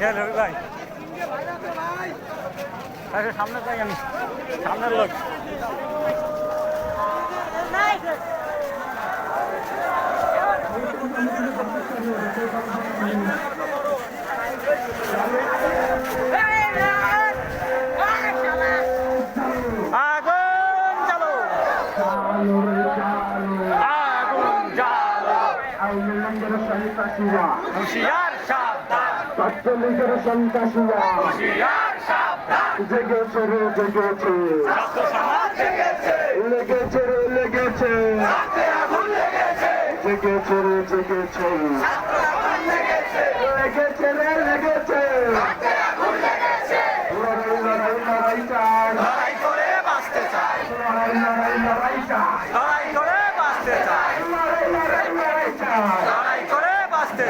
হ্যাঁ, খেয়াল হবে ভাই। আচ্ছা, সামনে যাই আমি সামনের লোক। Agunciar Chávez. ছাত্রলীগের সন্ত্রাসীরা। জেগেছে রে জেগেছে। লেগেছে রে লেগেছে। জেগেছে রে জেগেছে। লেগেছে রে লেগেছে।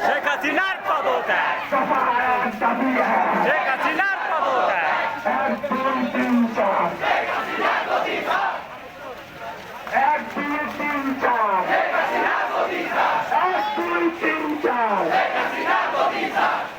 শেখ হাসিনার পদত্যাগ শেখ